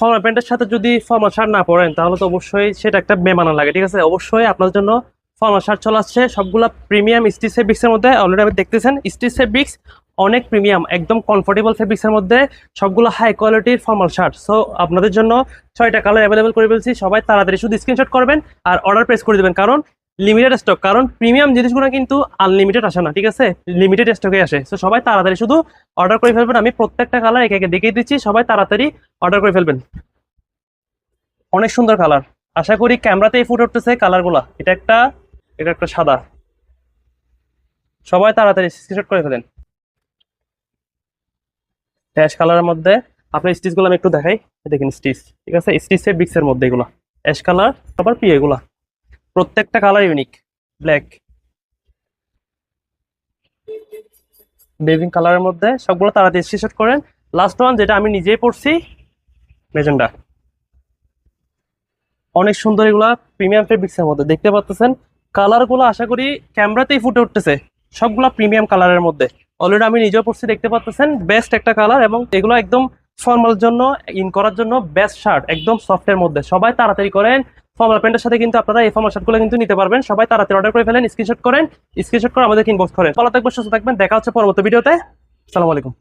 Formal প্যান্টের সাথে যদি ফর্মাল শার্ট না পরেন, তাহলে তো অবশ্যই সেটা একটা বেমানা লাগে, ঠিক আছে? অবশ্যই আপনার জন্য ফর্মাল শার্ট চলে আসছে। সবগুলো প্রিমিয়াম স্টিচ ফেব্রিক্সের মধ্যে অলরেডি আপনি দেখতেছেন। স্টিচ ফেব্রিক্স অনেক প্রিমিয়াম একদম কমফোর্টেবল ফেব্রিক্সের মধ্যে সবগুলো হাই কোয়ালিটির ফর্মাল শার্ট সো আপনাদের জন্য ছয়টা কালার অ্যাভেলেবল করে ফেলছি। সবাই তাড়াতাড়ি শুধু স্ক্রিনশট করবেন আর অর্ডার প্রেস করে দেবেন। কারণ লিমিটেড স্টক কারণ প্রিমিয়াম জিনিসগুলো কিন্তু আনলিমিটেড আসে না, ঠিক আছে? লিমিটেড স্টকে আসে। তো সবাই তাড়াতাড়ি শুধু অর্ডার করে ফেলবেন। আমি প্রত্যেকটা কালার একে একে দেখিয়ে দিচ্ছি, সবাই তাড়াতাড়ি অর্ডার করে ফেলবেন। অনেক সুন্দর কালার আশা করি ক্যামেরাতেই ফুটে উঠতেছে কালারগুলা এটা একটা এটা একটা সাদা। সবাই তাড়াতাড়ি স্ক্রিনশট করে ফেলেন। অ্যাশ কালারের মধ্যে আপনার স্টিচগুলো আমি একটু দেখাই। দেখেন স্টিচ ঠিক আছে? স্টিচের বিক্সের মধ্যে এগুলো। অ্যাশ কালার আবার পি এগুলা প্রত্যেকটা কালার ইউনিক ব্ল্যাক বেবিং কালারের মধ্যে সবগুলো তাড়াতাড়ি স্ক্রিনশট করেন। লাস্ট ওয়ান যেটা আমি নিজেই পড়ছি মেজেন্ডা অনেক সুন্দর এগুলা প্রিমিয়াম ফেব্রিক্সের মধ্যে, দেখতে পাচ্ছেন? কালারগুলো আশা করি ক্যামেরাতেই ফুটে উঠতেছে, সবগুলা প্রিমিয়াম কালারের মধ্যে। অলরেডি আমি নিজেও পড়ছি, দেখতে পাচ্ছেন? বেস্ট একটা কালার এবং এগুলো একদম ফর্মাল জন্য ইন করার জন্য বেস্ট শার্ট একদম সফটের মধ্যে। সবাই তাড়াতাড়ি করেন ফর্মাল প্যান্টের সাথে কিন্তু আপনারা এই ফর্মাল শার্টগুলো কিন্তু নিতে পারবেন। সবাই তাড়াতাড়ি অর্ডার করে ফেলেন স্ক্রিনশট করেন স্ক্রিনশট করে আমাদের ইনবক্স করেন ভালো থাকবেন, সুস্থ থাকবেন, দেখা হচ্ছে পরবর্তী ভিডিওতে আসসালামু আলাইকুম।